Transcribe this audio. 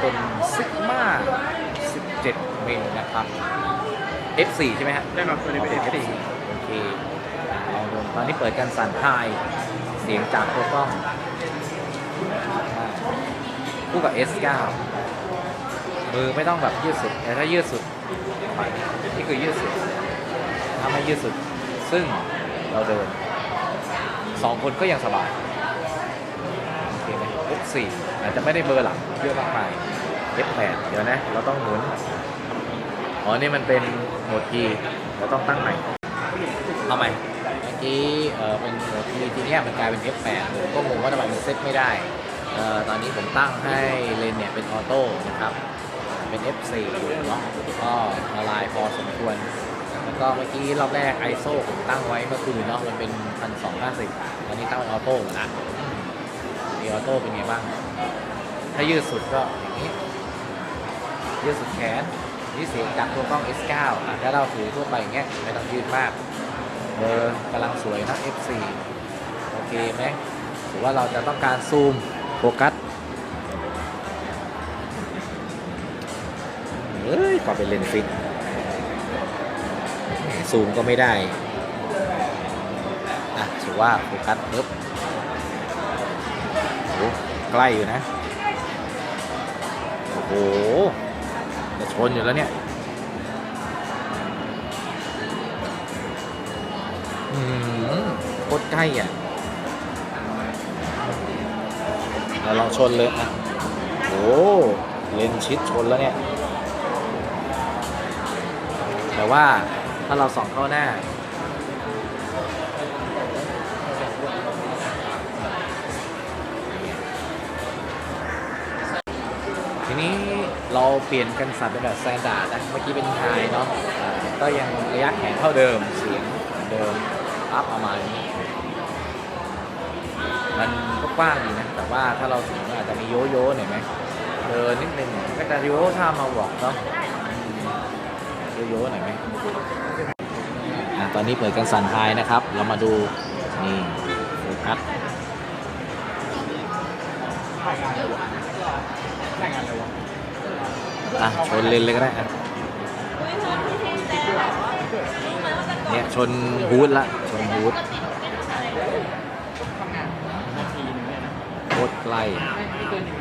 เป็น Sigma 17มิลนะครับ F4 ใช่ไหมฮะได้ครับตัวนี้เป็น F4 โอเคอะลองดูตอนนี้เปิดกันสั่นไฮเสียงจากตัวกล้องอ่าคู่กับ S9 มือไม่ต้องแบบยืดสุด แต่ถ้ายืดสุดไปนี่คือยืดสุดถ้าไม่ยืดสุด ซึ่งเราเดินสองคนก็ยังสบายโอเคไหม F4 อาจจะไม่ได้เบอร์หลังเยอะมากมาย F8 เดี๋ยวนะ เราต้องหมุน อ๋อ นี่มันเป็นโหมด G เราต้องตั้งใหม่เอาใหม่เมื่อกี้เออเป็นโหมด G ทีเนี้ยมันกลายเป็น F8 ผมก็งงว่าทำไมมันเซตไม่ได้เอ่อตอนนี้ผมตั้งให้เลนเนี่ยเป็นออโต้นะครับ เป็น F4 อยู่เนาะก็ละลายพอสมควรแล้วก็เมื่อกี้รอบแรก ISO ผมตั้งไว้เมื่อคืนเนาะมันเป็น 1250 ตอนนี้ตั้งเป็นออโต้หมดละ ออโต้เป็นไงบ้าง ถ้ายืดสุดก็อย่างนี้ ยืดสุดแขนนี่เสียงจากตัวกล้อง S9 อะถ้าเราถือทั่วไปอย่างเงี้ยไม่ต้องยืดมาก เบอร์กำลังสวยนะ F4 โอเคไหมหรือว่าเราจะต้องการซูมโฟกัสเอ้ยกว่าเป็นเลนส์ฟิกแหมซูมก็ไม่ได้ อะถือว่าโฟกัสปึ๊บ ใกล้อยู่นะ โอ้โหจะชนอยู่แล้วเนี่ยอืมโคตรใกล้อะเราลองชนเลยอะโอ้เลนชิดชนแล้วเนี่ย แต่ว่าถ้าเราส่องเข้าหน้า นี้เราเปลี่ยนกันสัตว์เป็นแบบสแตนดาร์ดนะเมื่อกี้เป็นไฮเนาะอ่าก็ยังระยะแขนเท่าเดิมเสียงเหมือนเดิมอัพประมาณนี้ มันก็กว้างดีนะ แต่ว่าถ้าเราถึงอาจจะมีโยโย่หน่อยไหมเดินนิดนึงก็จะโยท่ามาบอกเนาะโยโย่หน่อยไหมอะตอนนี้เปิดกันสันไฮนะครับ เรามาดูนี่โฟกัส อะชนเลนเลยก็ได้อะเนี่ยชนฮูดละชนฮูดทำงานนาทีนึงเนี่ยนะโคตรใกล้ไม่เกินหนึ่ง